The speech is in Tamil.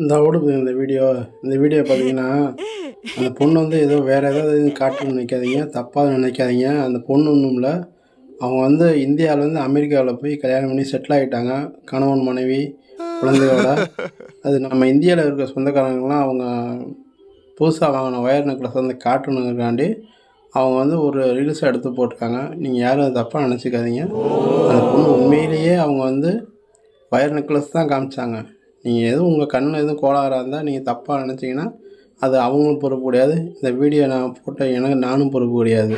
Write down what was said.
இந்த ஓடுது இந்த வீடியோ. இந்த வீடியோ பார்த்தீங்கன்னா அந்த பொண்ணு வந்து ஏதோ வேறு ஏதாவது காட்டுன்னு நினைக்காதீங்க. தப்பாக நினைக்காதீங்க. அந்த பொண்ணு ஒன்றும் இல்லை. அவங்க வந்து இந்தியாவிலேருந்து அமெரிக்காவில் போய் கல்யாணம் பண்ணி செட்டில் ஆகிட்டாங்க கணவன் மனைவி குழந்தையோட அது நம்ம இந்தியாவில் இருக்க சொந்தக்காரங்களாம் அவங்க புதுசாக வாங்கின ஒயர் நெக்லஸ் வந்து காட்டணுங்கிறக்காண்டி அவங்க வந்து ஒரு ரீல்ஸை எடுத்து போட்டிருக்காங்க. நீங்கள் யாரும் அதை தப்பாக நினச்சிக்காதீங்க. அந்த பொண்ணு உண்மையிலேயே அவங்க வந்து ஒயர் நெக்லஸ் தான் காமிச்சாங்க. நீங்கள் எதுவும் உங்கள் கண்ணில் எதுவும் கோளாறாக இருந்தால் நீங்கள் தப்பாக நினச்சிங்கன்னா அது அவங்களும் பொறுப்பு கிடையாது. இந்த வீடியோ நான் போட்ட எனக்கு நானும் பொறுப்பு கிடையாது.